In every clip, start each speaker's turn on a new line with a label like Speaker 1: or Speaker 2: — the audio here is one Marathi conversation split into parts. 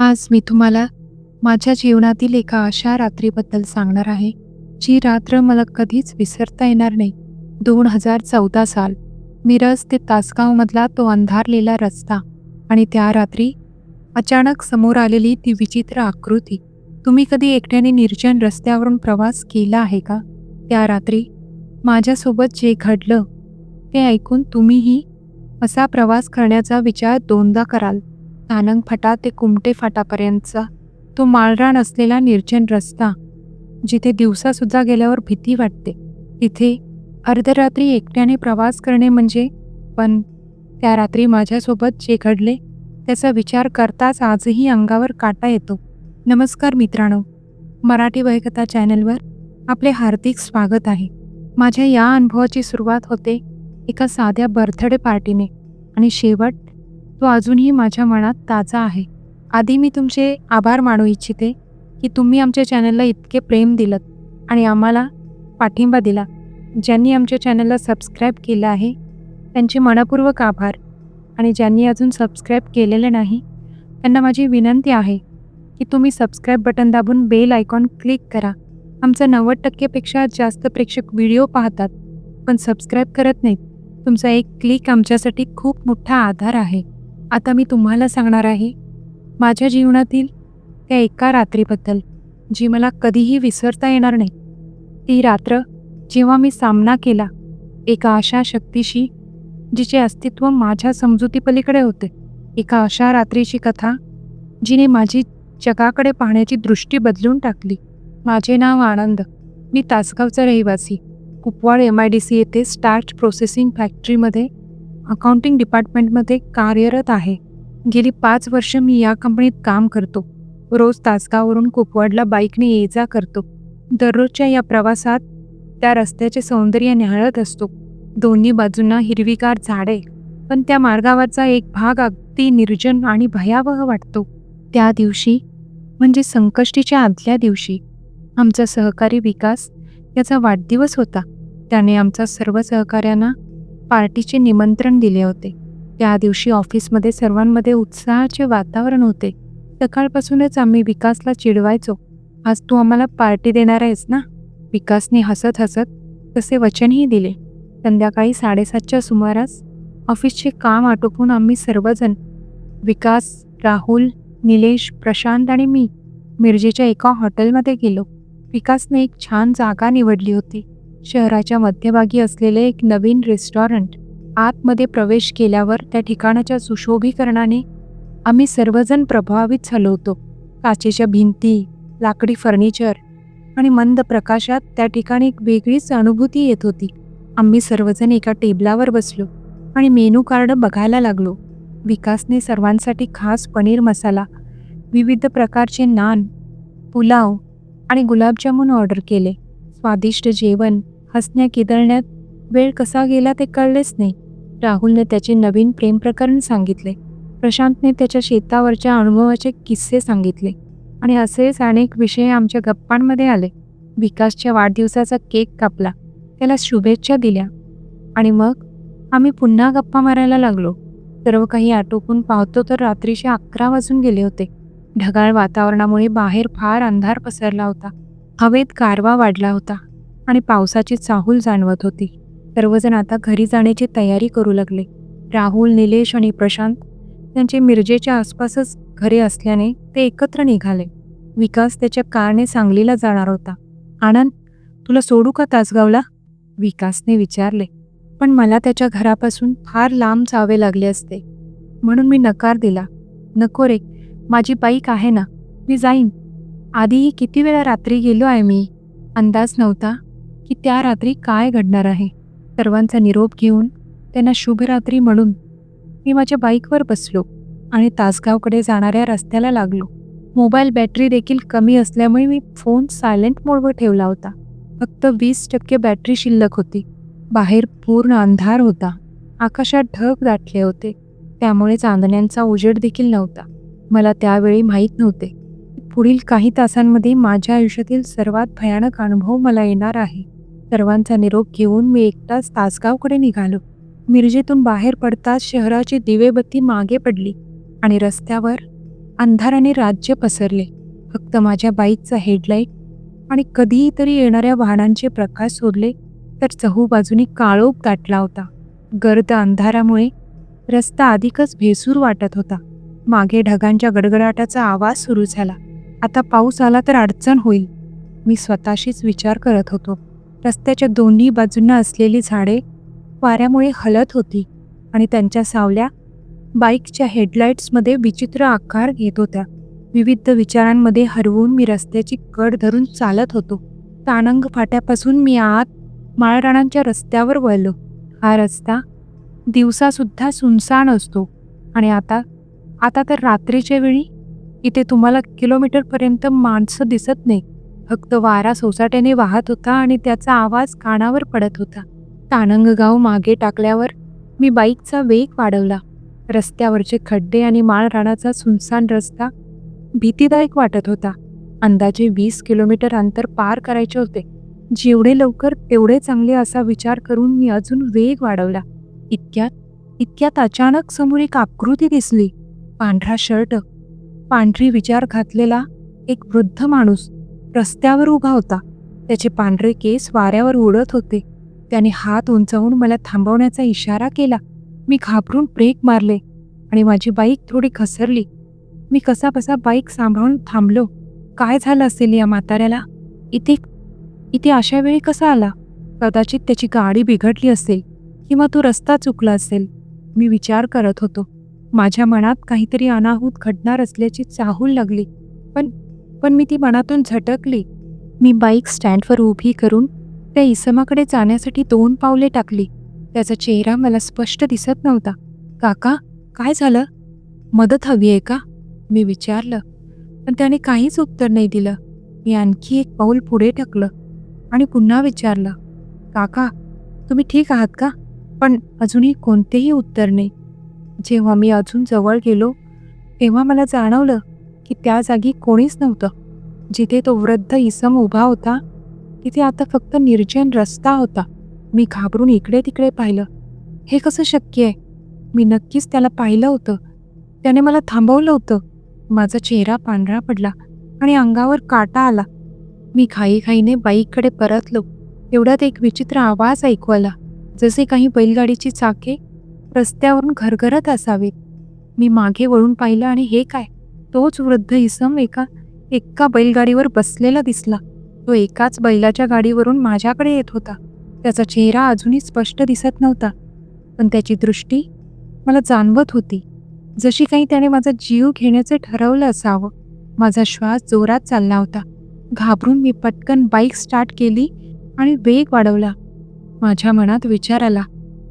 Speaker 1: आज मी तुम्हाला माझ्या जीवनातील एका अशा रात्रीबद्दल सांगणार आहे जी रात्र मला कधीच विसरता येणार नाही. दोन हजार चौदा साल. मिरज ते तासगावमधला तो अंधारलेला रस्ता आणि त्या रात्री अचानक समोर आलेली ती विचित्र आकृती. तुम्ही कधी एकट्याने निर्जन रस्त्यावरून प्रवास केला आहे का? त्या रात्री माझ्यासोबत जे घडलं ते ऐकून तुम्हीही असा प्रवास करण्याचा विचार दोनदा कराल. तानंग फाटा ते कुमटे फाटापर्यंतचा तो माळरान असलेला निर्जन रस्ता जिथे दिवसासुद्धा गेल्यावर भीती वाटते. तिथे अर्धरात्री एकट्याने प्रवास करणे म्हणजे पण त्या रात्री माझ्यासोबत जे घडले त्याचा विचार करताच आजही अंगावर काटा येतो. नमस्कार मित्रांनो मराठी वयकथा चॅनलवर आपले हार्दिक स्वागत आहे. माझ्या या अनुभवाची सुरुवात होते एका साध्या बर्थडे पार्टीने आणि शेवट तो अजूनही माझ्या मनात ताजा आहे. आधी मी तुमचे आभार मानू इच्छिते की तुम्ही आमच्या चॅनलला इतके प्रेम दिलं आणि आम्हाला पाठिंबा दिला. ज्यांनी आमच्या चॅनलला सबस्क्राईब केलं आहे त्यांचे मनपूर्वक आभार. आणि ज्यांनी अजून सबस्क्राईब केलेले नाही त्यांना माझी विनंती आहे की तुम्ही सबस्क्राईब बटन दाबून बेल आयकॉन क्लिक करा. आमचं नव्वद टक्केपेक्षा जास्त प्रेक्षक व्हिडिओ पाहतात पण सबस्क्राईब करत नाहीत. तुमचा एक क्लिक आमच्यासाठी खूप मोठा आधार आहे. आता मी तुम्हाला सांगणार आहे माझ्या जीवनातील त्या एका रात्रीबद्दल जी मला कधीही विसरता येणार नाही. ती रात्र जेव्हा मी सामना केला एका अशा शक्तीशी जिचे अस्तित्व माझ्या समजुतीपलीकडे होते. एका अशा रात्रीची कथा जिने माझी जगाकडे पाहण्याची दृष्टी बदलून टाकली. माझे नाव आनंद. मी तासगावचा रहिवासी. Kupwad M I D C येथे स्टार्च प्रोसेसिंग फॅक्टरीमध्ये अकाउंटिंग डिपार्टमेंटमध्ये कार्यरत आहे. गेली पाच वर्ष मी या कंपनीत काम करतो. रोज तासगावरून कुपवाडला बाईकने ये जा करतो. दररोजच्या या प्रवासात त्या रस्त्याचे सौंदर्य निहाळत असतो. दोन्ही बाजूंना हिरवीगार झाडे पण त्या मार्गावरचा एक भाग अगदी निर्जन आणि भयावह वाटतो. त्या दिवशी म्हणजे संकष्टीच्या आदल्या दिवशी आमचा सहकारी विकास याचा वाढदिवस होता. त्याने आमचा सर्व सहकाऱ्यांना पार्टीचे निमंत्रण दिले होते. त्या दिवशी ऑफिसमध्ये सर्वांमध्ये उत्साहाचे वातावरण होते. सकाळपासूनच आम्ही विकासला चिडवायचो. आज तू आम्हाला पार्टी देणार आहेस ना? विकासने हसत हसत तसे वचनही दिले. संध्याकाळी साडेसातच्या सुमारास ऑफिसचे काम आटोपून आम्ही सर्वजण विकास राहुल निलेश प्रशांत आणि मी मिरजेच्या एका हॉटेलमध्ये गेलो. विकासने एक छान जागा निवडली होती. शहराच्या मध्यभागी असलेले एक नवीन रेस्टॉरंट आतमध्ये प्रवेश केल्यावर त्या ठिकाणाच्या सुशोभीकरणाने आम्ही सर्वजण प्रभावित झालो होतो. काचेच्या भिंती लाकडी फर्निचर आणि मंद प्रकाशात त्या ठिकाणी एक वेगळीच अनुभूती येत होती. आम्ही सर्वजण एका टेबलावर बसलो आणि मेनू कार्ड बघायला लागलो. विकासने सर्वांसाठी खास पनीर मसाला विविध प्रकारचे नान पुलाव आणि गुलाबजामुन ऑर्डर केले. स्वादिष्ट जेवण हसण्या किदळण्यात वेळ कसा गेला ते कळलेच नाही. राहुलने त्याचे नवीन प्रेम प्रकरण सांगितले. प्रशांतने त्याच्या शेतावरच्या अनुभवाचे किस्से सांगितले. आणि असेच अनेक विषय आमच्या गप्पांमध्ये आले. विकासच्या वाढदिवसाचा केक कापला. त्याला शुभेच्छा दिल्या. आणि मग आम्ही पुन्हा गप्पा मारायला लागलो. सर्व काही आटोपून पाहतो तर रात्रीचे अकरा वाजून गेले होते. ढगाळ वातावरणामुळे बाहेर फार अंधार पसरला होता. हवेत गारवा वाढला होता. आणि पावसाची चाहूल जाणवत होती. सर्वजण आता घरी जाण्याची तयारी करू लागले. राहुल निलेश आणि प्रशांत त्यांचे मिरजेच्या आसपासच घरे असल्याने ते एकत्र निघाले. विकास त्याच्या कारने सांगलीला जाणार होता. आनंद तुला सोडू का तासगावला? विकासने विचारले. पण मला त्याच्या घरापासून फार लांब जावे लागले असते. म्हणून मी नकार दिला. नको रे माझी बाईक आहे ना. मी जाईन. आधीही किती वेळा रात्री गेलो आहे मी. अंदाज नव्हता की त्या रात्री काय घडणार आहे? सर्वांचा निरोप घेऊन त्यांना शुभरात्री म्हणून मी माझ्या बाईकवर बसलो आणि तासगावकडे जाणाऱ्या रस्त्याला लागलो. मोबाईल बॅटरी देखील कमी असल्यामुळे मी फोन सायलेंट मोडवर ठेवला होता. फक्त वीस टक्के बॅटरी शिल्लक होती. बाहेर पूर्ण अंधार होता. आकाशात ढग दाटले होते. त्यामुळे चांदण्यांचा उजेड देखील नव्हता. मला त्यावेळी माहीत नव्हते. पुढील काही तासांमध्ये माझ्या आयुष्यातील सर्वात भयानक अनुभव मला येणार आहे. सर्वांचा निरोप घेऊन मी एकटाच तासगावकडे निघालो. मिरजेतून बाहेर पडताच शहराची दिवेबत्ती मागे पडली आणि रस्त्यावर अंधाराने राज्य पसरले. फक्त माझ्या बाईकचा हेडलाईट आणि कधीही तरी येणाऱ्या वाहनांचे प्रकाश शोधले तर चहूबाजूनी काळोख दाटला होता. गर्द अंधारामुळे रस्ता अधिकच भेसूर वाटत होता. मागे ढगांच्या गडगडाटाचा आवाज सुरू झाला. आता पाऊस आला तर अडचण होईल. मी स्वतःशीच विचार करत होतो. रस्त्याच्या दोन्ही बाजूंना असलेली झाडे वाऱ्यामुळे हलत होती आणि त्यांच्या सावल्या बाईकच्या हेडलाईट्समध्ये विचित्र आकार घेत होत्या. विविध विचारांमध्ये हरवून मी रस्त्याची कड धरून चालत होतो. तानंग फाट्यापासून मी आत माळराणांच्या रस्त्यावर वळलो. हा रस्ता दिवसासुद्धा सुनसान असतो आणि आता आता तर रात्रीच्या वेळी इथे तुम्हाला किलोमीटरपर्यंत माणसं दिसत नाही फक्त वारा सोसाट्याने वाहत होता आणि त्याचा आवाज कानावर पडत होता. तानंगगाव मागे टाकल्यावर मी बाईकचा वेग वाढवला. रस्त्यावरचे खड्डे आणि माळराणाचा सुनसान रस्ता भीतीदायक वाटत होता. अंदाजे वीस किलोमीटर अंतर पार करायचे होते. जेवढे लवकर तेवढे चांगले असा विचार करून मी अजून वेग वाढवला. इतक्यात इतक्यात अचानक समोर एक आकृती दिसली. पांढरा शर्ट. पांढरी विचार घातलेला एक वृद्ध माणूस. रस्त्यावर उभा होता. त्याचे पांढरे केस वाऱ्यावर उडत होते. त्याने हात उंचावून मला थांबवण्याचा इशारा केला. मी घाबरून ब्रेक मारले आणि माझी बाईक थोडी घसरली. मी कसाबसा बाईक सांभाळून थांबलो. काय झालं असेल या म्हाताऱ्याला? इथे इथे अशा वेळी कसा आला? कदाचित त्याची गाडी बिघडली असेल किंवा तो रस्ता चुकला असेल. मी विचार करत होतो. माझ्या मनात काहीतरी अनाहूत घडणार असल्याची चाहूल लागली. पण पण मी ती मनातून झटकली. मी बाईक स्टँडवर उभी करून त्या इसमाकडे जाण्यासाठी दोन पावले टाकली. त्याचा चेहरा मला स्पष्ट दिसत नव्हता. काका काय झालं? मदत हवी आहे का? मी विचारलं. पण त्याने काहीच उत्तर नाही दिलं. मी आणखी एक पाऊल पुढे टाकलं आणि पुन्हा विचारलं. काका तुम्ही ठीक आहात का? पण अजूनही कोणतेही उत्तर नाही. जेव्हा मी अजून जवळ गेलो तेव्हा मला जाणवलं की त्या जागी कोणीच नव्हतं. जिथे तो वृद्ध इसम उभा होता तिथे आता फक्त निर्जन रस्ता होता. मी घाबरून इकडे तिकडे पाहिलं. हे कसं शक्य आहे? मी नक्कीच त्याला पाहिलं होतं. त्याने मला थांबवलं होतं. माझा चेहरा पांढरा पडला आणि अंगावर काटा आला. मी घाईघाईने बाईककडे परतलो. तेवढ्यात एक विचित्र आवाज ऐकू आला. जसे काही बैलगाडीची चाके रस्त्यावरून घरघरत असावीत. मी मागे वळून पाहिलं आणि हे काय? तोच वृद्ध इसम एका एका बैलगाडीवर बसलेला दिसला. तो एकाच बैलाच्या गाडीवरून माझ्याकडे येत होता. त्याचा चेहरा अजूनही स्पष्ट दिसत नव्हता. पण त्याची दृष्टी मला जाणवत होती. जशी काही त्याने माझा जीव घेण्याचे ठरवलं असावं माझा श्वास जोरात चालला होता. घाबरून मी पटकन बाईक स्टार्ट केली आणि वेग वाढवला. माझ्या मनात विचार आला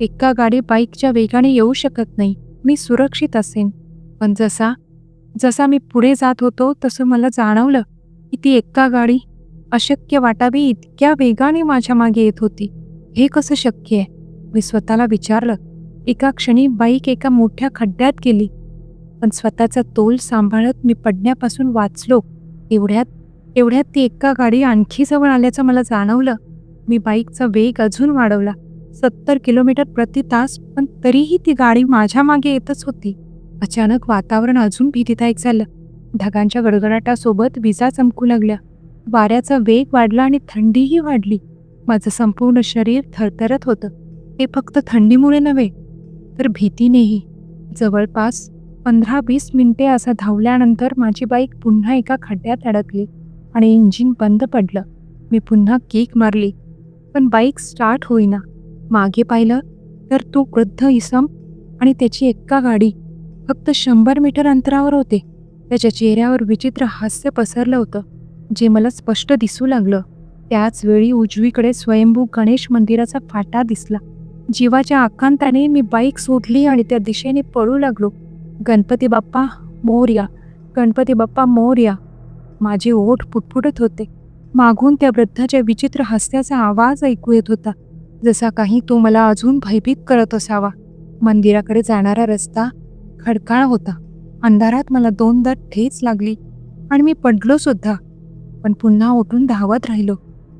Speaker 1: एका गाडी बाईकच्या वेगाने येऊ शकत नाही मी सुरक्षित असेन. पण जसा जसा मी पुढे जात होतो तसं मला जाणवलं की ती एका गाडी अशक्य वाटावी इतक्या वेगाने माझ्या मागे येत होती. हे कसं शक्य आहे? मी स्वतःला विचारलं. एका क्षणी बाईक एका मोठ्या खड्ड्यात गेली. पण स्वतःचा तोल सांभाळत मी पडण्यापासून वाचलो. एवढ्यात एवढ्यात ती एका गाडी आणखी जवळ आल्याचं मला जाणवलं. मी बाईकचा वेग अजून वाढवला. सत्तर किलोमीटर प्रति तास पण तरीही ती गाडी माझ्या मागे येतच होती. अचानक वातावरण अजून भीतीदायक झालं. ढगांच्या गडगडाटासोबत विजा चमकू लागल्या. वाऱ्याचा वेग वाढला आणि थंडीही वाढली. माझं संपूर्ण शरीर थरथरत होतं. हे फक्त थंडीमुळे नव्हे तर भीतीनेही. जवळपास पंधरा वीस मिनिटे असं धावल्यानंतर माझी बाईक पुन्हा एका खड्ड्यात अडकली आणि इंजिन बंद पडलं. मी पुन्हा केक मारली पण बाईक स्टार्ट होईना. मागे पाहिलं तर तो वृद्ध इसम आणि त्याची एक्का गाडी. फक्त शंभर मीटर अंतरावर होते. त्याच्या चेहऱ्यावर विचित्र हास्य पसरलं होतं. जे मला स्पष्ट दिसू लागलं. त्याच वेळी उजवीकडे स्वयंभू गणेश मंदिराचा फाटा दिसला. जीवाच्या आकांताने मी बाईक सोडली आणि त्या दिशेने पळू लागलो. गणपती बाप्पा मोर्या. गणपती बाप्पा मोर्या. माझे ओठ फुटफुटत होते. मागून त्या वृद्धाच्या विचित्र हास्याचा आवाज ऐकू येत होता. जसा काही तो मला अजून भयभीत करत असावा. मंदिराकडे जाणारा रस्ता खडकाळ होता. अंधारात मला दोनदा ठेच लागली आणि मी पडलो सुद्धा. पण पुन्हा उठून धावत राहिलो.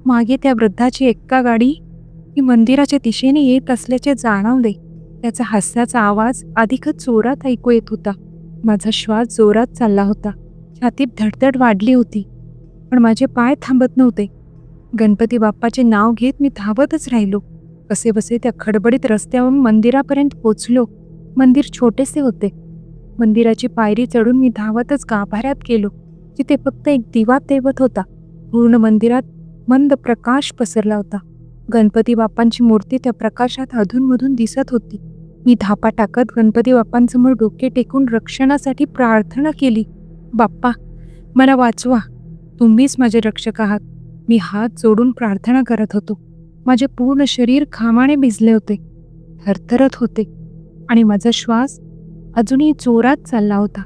Speaker 1: मागे त्या वृद्धाची एक्का गाडी ही मंदिराच्या दिशेने येत असल्याचे जाणवले. त्याचा हास्याचा आवाज अधिकच जोरात ऐकू येत होता. माझा श्वास जोरात चालला होता. छातीत धडधड वाढली होती. पण माझे पाय थांबत नव्हते. गणपती बाप्पाचे नाव घेत मी धावतच राहिलो. कसे बसे त्या खडबडीत रस्त्यावरून मंदिरापर्यंत पोचलो. मंदिर छोटेसे होते. मंदिराची पायरी चढून मी धावतच गाभाऱ्यात गेलो. जिथे फक्त एक दिवा तेवत होता. पूर्ण मंदिरात मंद प्रकाश पसरला होता. गणपती बाप्पांची मूर्ती त्या प्रकाशात अधूनमधून दिसत होती. मी धापा टाकत गणपती बाप्पांसमोर डोके टेकून रक्षणासाठी प्रार्थना केली. बाप्पा मला वाचवा. तुम्हीच माझे रक्षक आहात. मी हात जोडून प्रार्थना करत होतो. माझे पूर्ण शरीर घामाने भिजले होते. थरथरत होते. आणि माझा श्वास अजूनही जोरात चालला होता.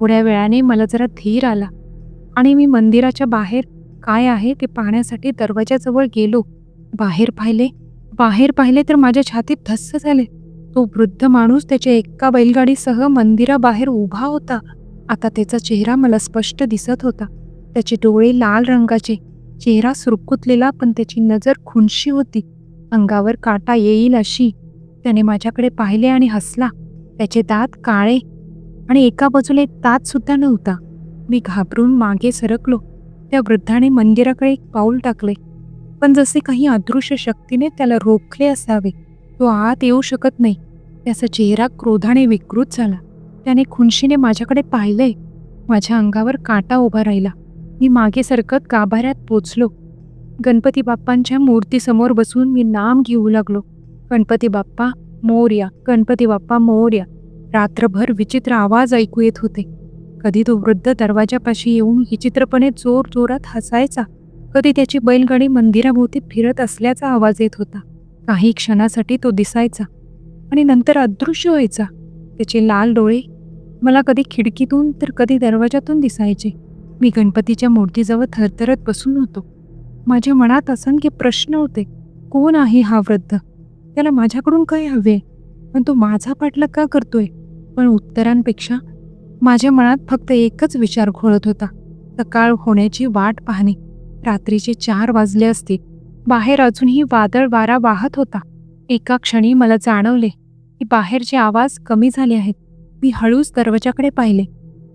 Speaker 1: थोड्या वेळाने मला जरा धीर आला. आणि मी मंदिराच्या बाहेर काय आहे ते पाहण्यासाठी दरवाजाजवळ गेलो. बाहेर पाहिले? बाहेर पाहिले तर माझ्या छातीत धस्स झाले. तो वृद्ध माणूस त्याच्या एका बैलगाडीसह मंदिराबाहेर उभा होता. आता त्याचा चेहरा मला स्पष्ट दिसत होता. त्याचे डोळे लाल रंगाचे. चेहरा सुरकुतलेला पण त्याची नजर खुनशी होती. अंगावर काटा येईल अशी. त्याने माझ्याकडे पाहिले आणि हसला. त्याचे दात काळे आणि एका बाजूला एक दात सुद्धा नव्हता. मी घाबरून मागे सरकलो. त्या वृद्धाने मंदिराकडे एक पाऊल टाकले. पण जसे काही अदृश्य शक्तीने त्याला रोखले असावे तो आत येऊ शकत नाही. त्याचा चेहरा क्रोधाने विकृत झाला. त्याने खुनशीने माझ्याकडे पाहिले. माझ्या अंगावर काटा उभा राहिला. मी मागे सरकत गाभाऱ्यात पोचलो. गणपती बाप्पांच्या मूर्तीसमोर बसून मी नाम घेऊ लागलो. गणपती बाप्पा मोर्या गणपती बाप्पा मोर्या. रात्रभर विचित्र आवाज ऐकू येत होते. कधी तो वृद्ध दरवाजापाशी येऊन विचित्रपणे जोर जोरात हसायचा. कधी त्याची बैलगाडी मंदिराभोवती फिरत असल्याचा आवाज येत होता. काही क्षणासाठी तो दिसायचा आणि नंतर अदृश्य व्हायचा. त्याचे लाल डोळे. मला कधी खिडकीतून तर कधी दरवाजातून दिसायचे. मी गणपतीच्या मूर्तीजवळ थरथरत बसून होतो. माझ्या मनात असंख्य प्रश्न होते. कोण आहे हा वृद्ध? त्याला माझ्याकडून काय हवे. पण तो माझा पाठलाग का करतोय? पण उत्तरांपेक्षा माझ्या मनात फक्त एकच विचार घोळत होता. सकाळ होण्याची वाट पाहणे. रात्रीचे चार वाजले असते. बाहेर अजूनही वादळ वारा वाहत होता. एका क्षणी मला जाणवले की बाहेरचे आवाज कमी झाले आहेत. मी हळूच दरवाजाकडे पाहिले.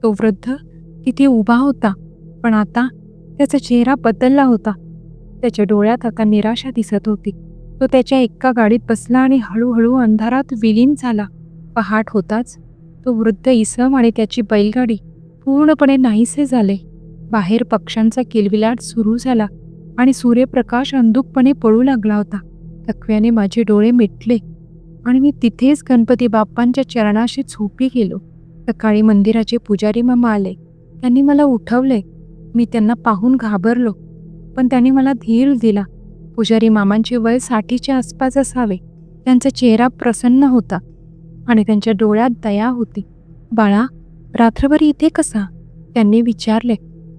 Speaker 1: तो वृद्ध तिथे उभा होता. पण आता त्याचा चेहरा बदलला होता. त्याच्या डोळ्यात आता निराशा दिसत होती. तो त्याच्या एका गाडीत बसला आणि हळूहळू अंधारात विलीन झाला. पहाट होताच तो वृद्ध इसम आणि त्याची बैलगाडी पूर्णपणे नाहीसे झाले. बाहेर पक्ष्यांचा किलबिलाट सुरू झाला आणि सूर्यप्रकाश अंधुकपणे पळू लागला होता. थकव्याने माझे डोळे मिटले आणि मी तिथेच गणपती बाप्पांच्या चरणाशी झोपी गेलो. सकाळी मंदिराचे पुजारी मामा आले. त्यांनी मला उठवले. मी त्यांना पाहून घाबरलो. पण त्यांनी मला धीर दिला. पुजारी मामांचे वय साठीच्या आसपास असावे. त्यांचा चेहरा प्रसन्न होता आणि त्यांच्या डोळ्यात दया होती. बाळा रात्रभर इथे कसा? त्यांनी विचारले.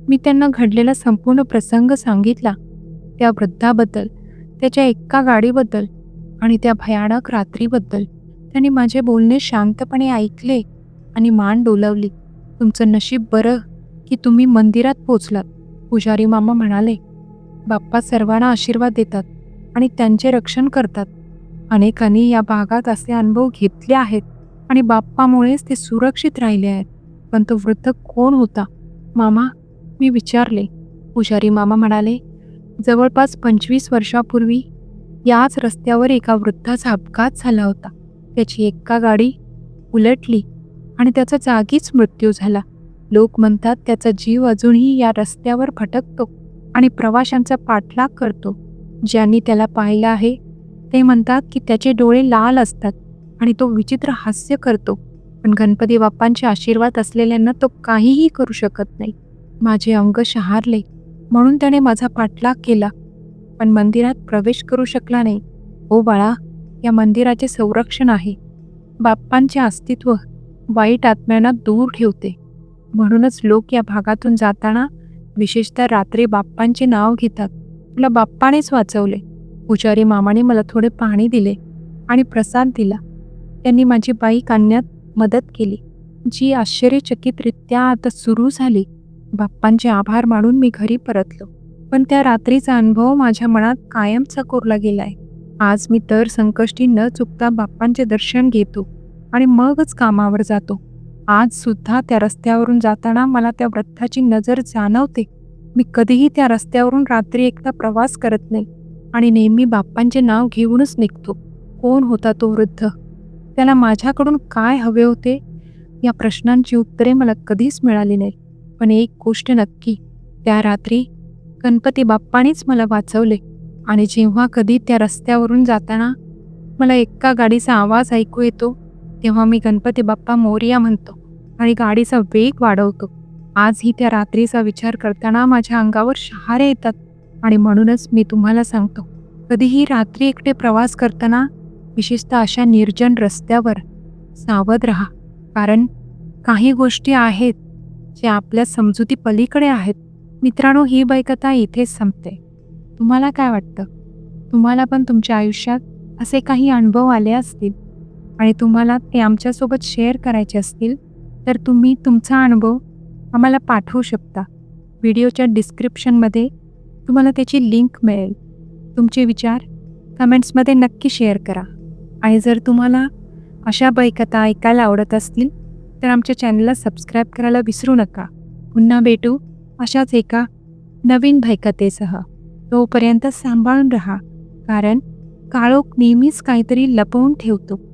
Speaker 1: मी त्यांना घडलेला संपूर्ण प्रसंग सांगितला. त्या वृद्धाबद्दल त्याच्या एका गाडीबद्दल आणि त्या भयानक रात्रीबद्दल. त्यांनी माझे बोलणे शांतपणे ऐकले आणि मान डोलवली. तुमचं नशीब बरं की तुम्ही मंदिरात पोचलात पुजारी मामा म्हणाले. बाप्पा सर्वांना आशीर्वाद देतात आणि त्यांचे रक्षण करतात. अनेकांनी या भागात असे अनुभव घेतले आहेत आणि बाप्पामुळेच ते सुरक्षित राहिले आहेत. पण तो वृद्ध कोण होता? मामा मी विचारले. पुजारी मामा म्हणाले जवळपास पंचवीस वर्षापूर्वी याच रस्त्यावर एका वृद्धाचा अपघात झाला होता. त्याची एका गाडी उलटली आणि त्याचा जागीच मृत्यू झाला. लोक म्हणतात त्याचा जीव अजूनही या रस्त्यावर भटकतो आणि प्रवाशांचा पाठलाग करतो. ज्यांनी त्याला पाहिलं आहे ते म्हणतात की त्याचे डोळे लाल असतात आणि तो विचित्र हास्य करतो. पण गणपती बाप्पांचे आशीर्वाद असलेल्यांना तो काहीही करू शकत नाही. माझे अंग शहारले म्हणून त्याने माझा पाठलाग केला. पण मंदिरात प्रवेश करू शकला नाही. ओ बाळा या मंदिराचे संरक्षण आहे. बाप्पांचे अस्तित्व वाईट आत्म्यांना दूर ठेवते. म्हणूनच लोक या भागातून जाताना विशेषतः रात्री बाप्पांचे नाव घेतात. तुला बाप्पानेच वाचवले. पुजारी मामाने मला थोडे पाणी दिले आणि प्रसाद दिला. त्यांनी माझी बाईक आणण्यात मदत केली. जी आश्चर्यचकितरित्या आता सुरू झाली. बाप्पांचे आभार मानून मी घरी परतलो. पण त्या रात्रीचा अनुभव माझ्या मनात कायमचा कोरला गेलाय. आज मी तर संकष्टी न चुकता बाप्पांचे दर्शन घेतो आणि मगच कामावर जातो. आज सुद्धा त्या रस्त्यावरून जाताना मला त्या वृद्धाची नजर जाणवते. मी कधीही त्या रस्त्यावरून रात्री एकदा प्रवास करत नाही आणि नेहमी बाप्पांचे नाव घेऊनच निघतो. कोण होता तो वृद्ध? त्याला माझ्याकडून काय हवे होते? या प्रश्नांची उत्तरे मला कधीच मिळाली नाही पण एक गोष्ट नक्की त्या रात्री गणपती बाप्पानेच मला वाचवले आणि जेव्हा कधी त्या रस्त्यावरून जाताना मला एका गाडीचा आवाज ऐकू येतो तेव्हा मी गणपती बाप्पा मोरिया म्हणतो आणि गाडीचा वेग वाढवतो. आजही त्या रात्रीचा विचार करताना माझ्या अंगावर शहारे येतात आणि म्हणूनच मी तुम्हाला सांगतो कधीही रात्री एकटे प्रवास करताना विशेषतः अशा निर्जन रस्त्यावर सावध राहा कारण काही गोष्टी आहेत जे आपल्या समजुती पलीकडे आहेत. मित्रांनो ही बैकथा इथेच संपते. तुम्हाला काय वाटतं? तुम्हाला पण तुमच्या आयुष्यात असे काही अनुभव आले असतील? आणि तुम्हाला ते आमच्यासोबत शेअर करायचे असतील तर तुम्ही तुमचा अनुभव आम्हाला पाठवू शकता. व्हिडिओच्या डिस्क्रिप्शनमध्ये तुम्हाला त्याची लिंक मिळेल. तुमचे विचार कमेंट्समध्ये नक्की शेअर करा. आणि जर तुम्हाला अशा बैकथा ऐकायला आवडत असतील तर आमच्या चॅनलला सबस्क्राईब करायला विसरू नका. पुन्हा भेटू अशाच एका नवीन भयकथेसह तोपर्यंत सांभाळून राहा कारण काळोख नेहमीच काहीतरी लपवून ठेवतो.